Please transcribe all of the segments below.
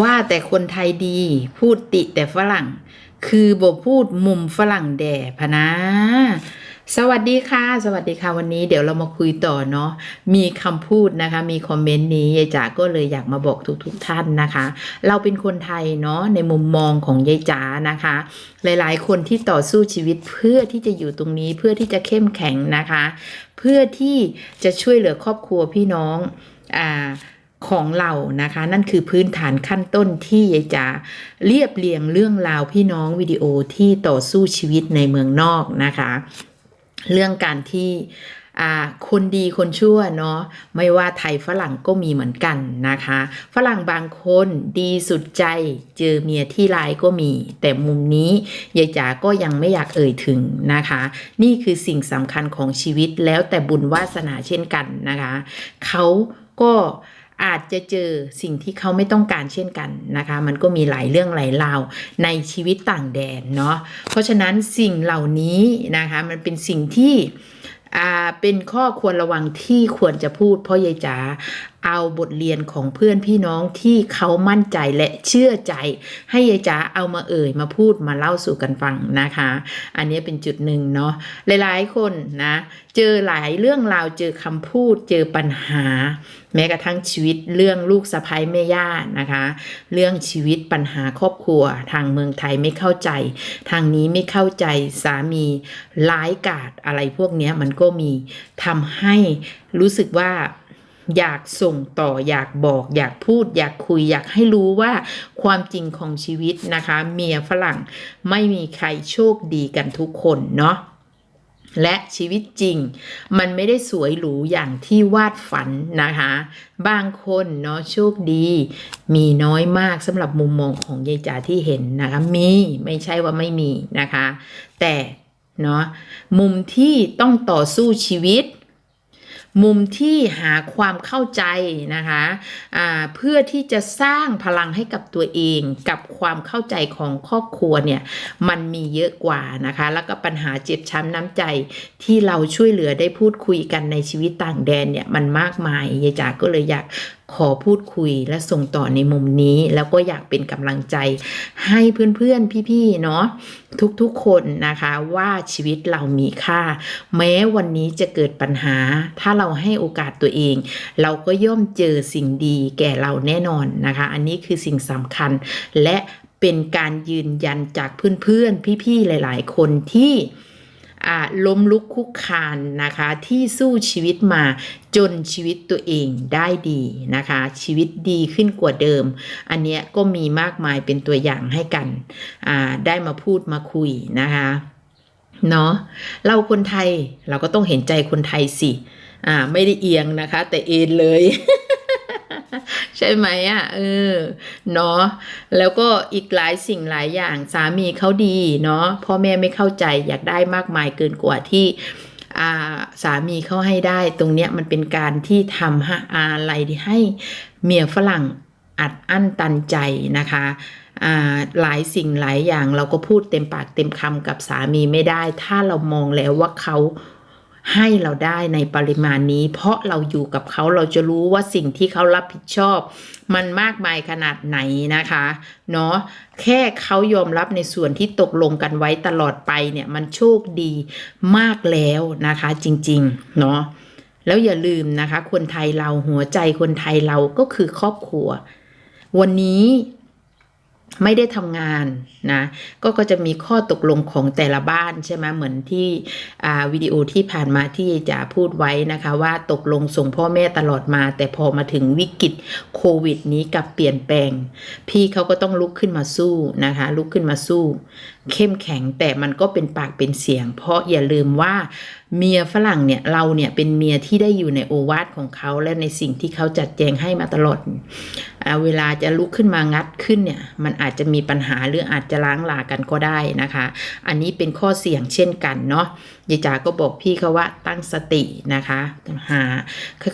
ว่าแต่คนไทยดี พูดติแต่ฝรั่ง คือบ่พูดมุมฝรั่งแด่พะนะสวัสดีค่ะ สวัสดีค่ะวันนี้เดี๋ยวเรามาคุยต่อเนาะมีคำพูดนะคะ มีคอมเมนต์นี้ยายจ๋าก็เลยอยากมาบอกทุกๆทท่านนะคะ เราเป็นคนไทยเนาะในมุมมองของยายจ๋านะคะ หลายๆ คนที่ต่อสู้ชีวิตเพื่อที่จะอยู่ตรงนี้เพื่อที่จะเข้มแข็งนะคะ เพื่อที่จะช่วยเหลือครอบครัวพี่น้องอ่า ของเรานะคะ นั่นคือพื้นฐานขั้นต้นที่ยายจ๋าเรียบเรียงเรื่องราวพี่น้องวิดีโอที่ต่อสู้ชีวิตในเมืองนอกนะคะ เรื่องการที่อาคนดีคนชั่วเนาะไม่ว่าไทยฝรั่งก็มีเหมือนกันนะคะ ฝรั่งบางคนดีสุดใจเจอเมียที่ร้ายก็มี แต่มุมนี้ยายจ๋าก็ยังไม่อยากเอ่ยถึงนะคะ นี่คือสิ่งสำคัญของชีวิตแล้วแต่บุญวาสนาเช่นกันนะคะ เขาก็ อาจจะเจอสิ่งที่เขาไม่ต้องการเช่นกันนะคะ มันก็มีหลายเรื่องหลายราวในชีวิตต่างแดนเนาะเพราะฉะนั้นสิ่งเหล่านี้นะคะมันเป็นสิ่งที่อ่าเป็นข้อควรระวังที่ควรจะพูดเพราะยายจ๋า เอาบทเรียนของเพื่อนพี่น้องที่เขามั่นใจและเชื่อใจ ให้ยายจ๋าเอามาเอ่ยมาพูดมาเล่าสู่กันฟังนะคะ อันนี้เป็นจุดหนึ่งเนาะหลายๆคนนะเจอหลายเรื่องราวเจอคำพูดเจอปัญหา แม้กระทั่งชีวิตเรื่องลูกสะใภ้แม่ย่านะคะ เรื่องชีวิตปัญหาครอบครัว ทางเมืองไทยไม่เข้าใจ ทางนี้ไม่เข้าใจสามีร้ายกาจอะไรพวกนี้มันก็มีทำให้รู้สึกว่า อยากส่งต่ออยากบอกอยากพูด อยากคุยอยากให้รู้ว่าความจริงของชีวิตนะคะ เมียฝรั่งไม่มีใครโชคดีกันทุกคนเนาะและชีวิตจริง มันไม่ได้สวยหรูอย่างที่วาดฝันนะคะ บางคนเนาะโชคดี มีน้อยมากสำหรับมุมมองของยายจ๋าที่เห็นนะคะมีไม่ใช่ว่าไม่มีนะคะ แต่เนาะมุมที่ต้องต่อสู้ชีวิต มุมที่หาความเข้าใจนะคะเพื่อที่จะสร้างพลังให้กับตัวเองกับความเข้าใจของครอบครัวเนี่ยมันมีเยอะกว่านะคะ แล้วก็ปัญหาเจ็บช้ำน้ำใจที่เราช่วยเหลือได้พูดคุยกันในชีวิตต่างแดนเนี่ยมันมากมายยายจ๋าก็เลยอยาก ขอพูดคุยและส่งต่อในมุมนี้ แล้วก็อยากเป็นกำลังใจให้เพื่อนๆ พี่ๆ เนาะทุกๆ คนนะคะว่าชีวิตเรามีค่า แม้วันนี้จะเกิดปัญหา ถ้าเราให้โอกาสตัวเอง เราก็ย่อมเจอสิ่งดีแก่เราแน่นอนนะคะ อันนี้คือสิ่งสำคัญและเป็นการยืนยันจากเพื่อนๆ พี่ๆ หลายๆ คนที่ล้มลุกคุกคานนะคะที่สู้ชีวิตมา จนชีวิตตัวเองได้ดีนะคะ ชีวิตดีขึ้นกว่าเดิม อันเนี้ยก็มีมากมายเป็นตัวอย่างให้กันได้มาพูดมาคุยนะคะเนาะเราคนไทยเราก็ต้องเห็นใจคนไทยสิอ่าไม่ได้เอียงนะคะ แต่เอ็นเลย ใช่ไหมอะเออเนาะแล้วก็อีกหลายสิ่งหลายอย่างสามีเขาดีเนาะพ่อแม่ไม่เข้าใจอยากได้มากมายเกินกว่าที่ สามีเขาให้ได้ตรงเนี้ยมันเป็นการที่ทำให้อะไรที่ให้เมียฝรั่งอัดอั้นตันใจนะคะหลายสิ่งหลายอย่างเราก็พูดเต็มปากเต็มคำกับสามีไม่ได้ ถ้าเรามองแล้วว่าเขา ให้เราได้ในปริมาณนี้ เพราะเราอยู่กับเขาเราจะรู้ว่าสิ่งที่เขารับผิดชอบ มันมากมายขนาดไหนนะคะเนาะแค่เขายอมรับในส่วนที่ตกลงกันไว้ตลอดไปเนี่ยมันโชคดีมากแล้วนะคะจริงๆเนาะแล้วอย่าลืมนะคะ คนไทยเราหัวใจคนไทยเราก็คือครอบครัว วันนี้ ไม่ได้ทำงานนะก็ก็จะมีข้อตกลงของแต่ละบ้านใช่ไหมเหมือนที่วิดีโอที่ผ่านมาที่จะพูดไว้นะคะ ว่าตกลงส่งพ่อแม่ตลอดมา แต่พอมาถึงวิกฤตโควิดนี้กับเปลี่ยนแปลง พี่เขาก็ต้องลุกขึ้นมาสู้นะคะ ลุกขึ้นมาสู้ เข้มแข็งแต่มันก็เป็นปากเป็นเสียง เพราะอย่าลืมว่า เมียฝรั่งเนี่ยเราเนี่ยเป็นเมียที่ได้อยู่ในโอวาทของเขาและในสิ่งที่เขาจัดแจงให้มาตลอดอ่าเวลาจะลุกขึ้นมางัดขึ้นเนี่ยมันอาจจะมีปัญหาหรืออาจจะล้างลากันก็ได้นะคะ อันนี้เป็นข้อเสี่ยงเช่นกันเนาะยายจ๋าก็บอกพี่เขาว่าตั้งสตินะคะหา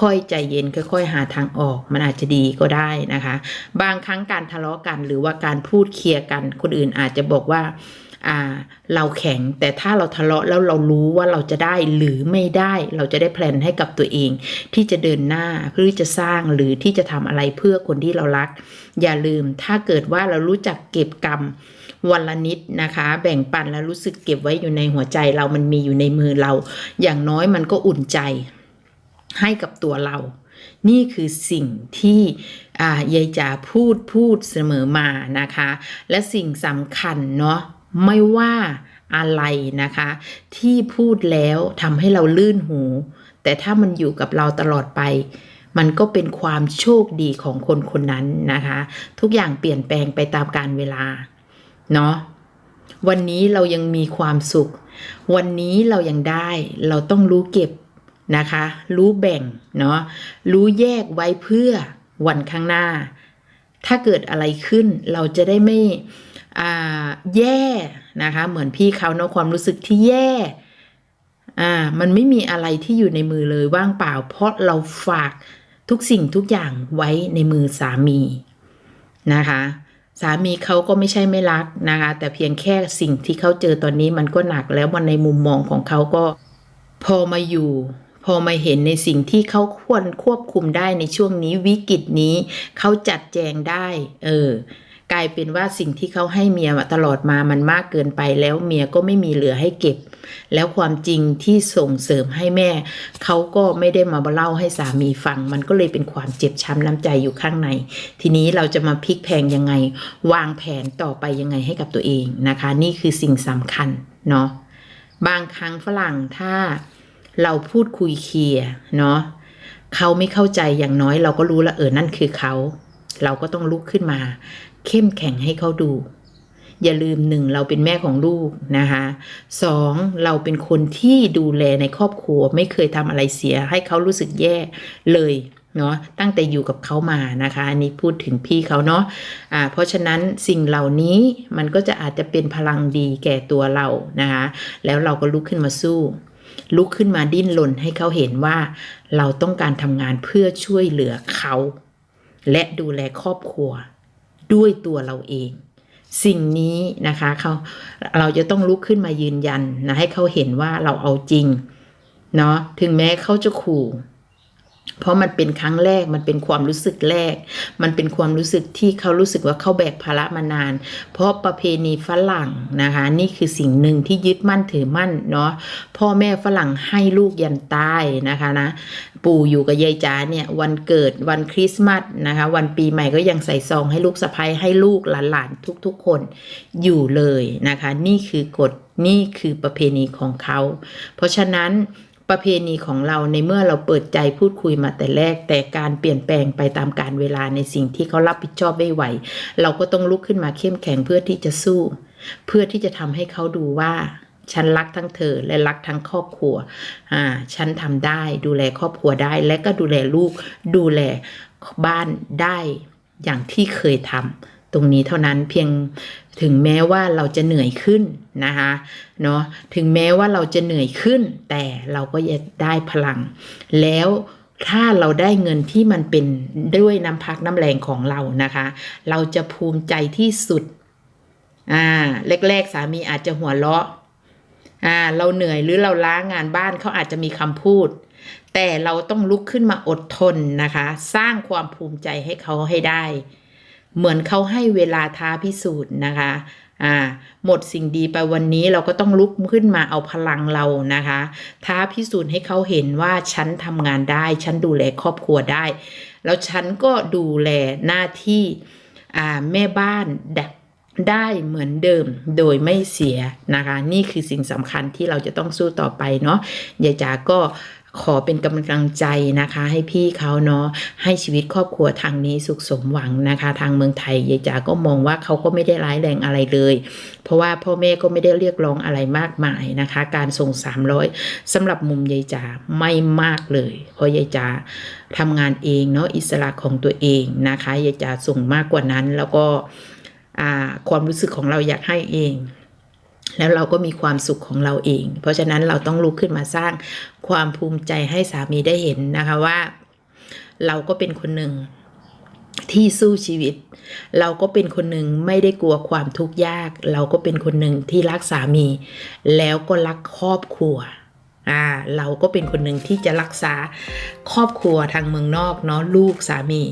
ค่อยๆใจเย็นค่อยๆหาทางออก มันอาจจะดีก็ได้นะคะ บางครั้งการทะเลาะกันหรือว่าการพูดเคลียร์กันคนอื่นอาจจะบอกว่า อ่าเราแข็งแต่ถ้าเราทะเลาะแล้วเรารู้ว่าเราจะได้หรือไม่ได้เราจะได้แพลนให้กับตัวเอง ที่จะเดินหน้าเพื่อจะสร้างหรือที่จะทำอะไรเพื่อคนที่เรารัก อย่าลืมถ้าเกิดว่าเรารู้จักเก็บกรรมวันละนิดนะคะ แบ่งปันแล้วรู้สึกเก็บไว้อยู่ในหัวใจเรามันมีอยู่ในมือเรา อย่างน้อยมันก็อุ่นใจให้กับตัวเรา นี่คือสิ่งที่ยายจ๋าพูดพูดเสมอมานะคะ และสิ่งสำคัญเนาะ ไม่ว่าอะไรนะคะ ที่พูดแล้วทำให้เราลื่นหู แต่ถ้ามันอยู่กับเราตลอดไป มันก็เป็นความโชคดีของคนคนนั้นนะคะ ทุกอย่างเปลี่ยนแปลงไปตามกาลเวลา เนาะวันนี้เรายังมีความสุข วันนี้เรายังได้เราต้องรู้เก็บนะคะ รู้แบ่งเนาะรู้แยกไว้เพื่อวันข้างหน้า ถ้าเกิดอะไรขึ้นเราจะได้ไม่ แย่นะคะเหมือนพี่เขาเนาะความรู้สึกที่แย่อ่ามันไม่มีอะไรที่อยู่ในมือเลยว่างเปล่า เพราะเราฝากทุกสิ่งทุกอย่างไว้ในมือสามีนะคะสามีเขาก็ไม่ใช่ไม่รักนะคะ แต่เพียงแค่สิ่งที่เขาเจอตอนนี้มันก็หนักแล้วมันในมุมมองของเขาก็พอมาอยู่ พอมาเห็นในสิ่งที่เขาควรควบคุมได้ในช่วงนี้วิกฤตนี้เขาจัดแจงได้ เออ กลายเป็นว่าสิ่งที่เขาให้เมียตลอดมามันมากเกินไปแล้วเมียก็ไม่มีเหลือให้เก็บ แล้วความจริงที่ส่งเสริมให้แม่ เขาก็ไม่ได้มาเล่าให้สามีฟัง มันก็เลยเป็นความเจ็บช้ำน้ำใจอยู่ข้างใน ทีนี้เราจะมาพลิกแพงยังไง วางแผนต่อไปยังไงให้กับตัวเองนะคะ นี่คือสิ่งสำคัญเนาะบางครั้งฝรั่งถ้าเราพูดคุยเคลียร์เนาะเขาไม่เข้าใจอย่างน้อยเราก็รู้ล้วเออนั่นคือเขา เราก็ต้องลุกขึ้นมา เข้มแข็งให้เขาดู อย่าลืมหนึ่งเราเป็นแม่ของลูกนะคะสองเราเป็นคนที่ดูแลในครอบครัว ไม่เคยทำอะไรเสียให้เขารู้สึกแย่เลยเนาะตั้งแต่อยู่กับเขามานะคะ อันนี้พูดถึงพี่เขาเนาะอ่าเพราะฉะนั้นสิ่งเหล่านี้มันก็จะอาจจะเป็นพลังดีแก่ตัวเรานะคะแล้วเราก็ลุกขึ้นมาสู้ ลุกขึ้นมาดิ้นรนให้เขาเห็นว่า เราต้องการทำงานเพื่อช่วยเหลือเขา และดูแลครอบครัวด้วยตัวเราเอง สิ่งนี้นะคะเขาเราจะต้องลุกขึ้นมายืนยันนะให้เขาเห็นว่าเราเอาจริงเนาะถึงแม้เขาจะขู่ เพราะมันเป็นครั้งแรกมันเป็นความรู้สึกแรก มันเป็นความรู้สึกที่เขารู้สึกว่าเขาแบกภาระมานาน เพราะประเพณีฝรั่งนะคะ นี่คือสิ่งหนึ่งที่ยึดมั่นถือมั่นเนาะพ่อแม่ฝรั่งให้ลูกยันตายนะคะนะปู่อยู่กับยายจ๋าเนี่ยวันเกิดวันคริสต์มาสนะคะวันปีใหม่ก็ยังใส่ซองให้ลูกสะพ้ยให้ลูกหลานๆทุกๆคนอยู่เลยนะคะ นี่คือกฎนี่คือประเพณีของเขา เพราะฉะนั้น ประเพณีของเราในเมื่อเราเปิดใจพูดคุยมาแต่แรก แต่การเปลี่ยนแปลงไปตามการเวลาในสิ่งที่เขารับผิดชอบไม่ไหว เราก็ต้องลุกขึ้นมาเข้มแข็งเพื่อที่จะสู้ เพื่อที่จะทำให้เขาดูว่าฉันรักทั้งเธอและรักทั้งครอบครัว อ่า ฉันทำได้ดูแลครอบครัวได้ และก็ดูแลลูก ดูแลบ้านได้อย่างที่เคยทำ ตรงนี้เท่านั้นเพียงถึงแม้ว่าเราจะเหนื่อยขึ้นนะคะเนาะถึงแม้ว่าเราจะเหนื่อยขึ้น แต่เราก็จะได้พลัง แล้วถ้าเราได้เงินที่มันเป็นด้วยน้ำพักน้ำแรงของเรานะคะ เราจะภูมิใจที่สุดอ่าแรกๆสามีอาจจะหัวเราะอ่าเราเหนื่อยหรือเราล้างงานบ้านเขาอาจจะมีคำพูด แต่เราต้องลุกขึ้นมาอดทนนะคะ สร้างความภูมิใจให้เขาให้ได้ เหมือนเขาให้เวลาท้าพิสูจน์นะคะอ่าหมดสิ่งดีไปวันนี้เราก็ต้องลุกขึ้นมาเอาพลังเรานะคะ ท้าพิสูจน์ให้เขาเห็นว่าฉันทำงานได้ ฉันดูแลครอบครัวได้ แล้วฉันก็ดูแลหน้าที่อ่าแม่บ้านได้ได้เหมือนเดิมโดยไม่เสียนะคะ นี่คือสิ่งสำคัญที่เราจะต้องสู้ต่อไปเนาะยายจ๋าก็ ขอเป็นกำลังใจนะคะ ให้พี่เขาเนาะให้ชีวิตครอบครัวทางนี้สุขสมหวังนะคะ ทางเมืองไทยยายจ๋าก็มองว่าเขาก็ไม่ได้ร้ายแรงอะไรเลย เพราะว่าพ่อแม่ก็ไม่ได้เรียกร้องอะไรมากมายนะคะ การส่ง 300สำหรับมุมยายจ๋าไม่มากเลย เพราะยายจ๋าทำงานเองเนาะอิสระของตัวเองนะคะยายจ๋าส่งมากกว่านั้นแล้วก็ความรู้สึกของเราอยากให้เอง แล้วเราก็มีความสุขของเราเอง เพราะฉะนั้นเราต้องลุกขึ้นมาสร้างความภูมิใจให้สามีได้เห็นนะคะว่า เราก็เป็นคนหนึ่งที่สู้ชีวิต เราก็เป็นคนหนึ่งไม่ได้กลัวความทุกข์ยาก เราก็เป็นคนหนึ่งที่รักสามี แล้วก็รักครอบครัว อ่าเราก็เป็นคนหนึ่งที่จะรักษาครอบครัวทางเมืองนอกเนาะลูกสามี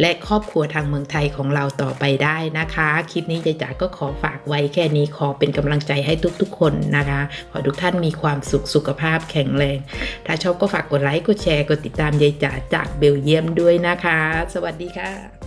และครอบครัวทางเมืองไทยของเราต่อไปได้นะคะ คลิปนี้ยายจ๋าก็ขอฝากไว้แค่นี้ขอเป็นกำลังใจให้ทุกๆ คนนะคะ ขอทุกท่านมีความสุขสุขภาพแข็งแรง ถ้าชอบก็ฝากกดไลค์กดแชร์กดติดตามยายจ๋าจากเบลเยียมด้วยนะคะ สวัสดีค่ะ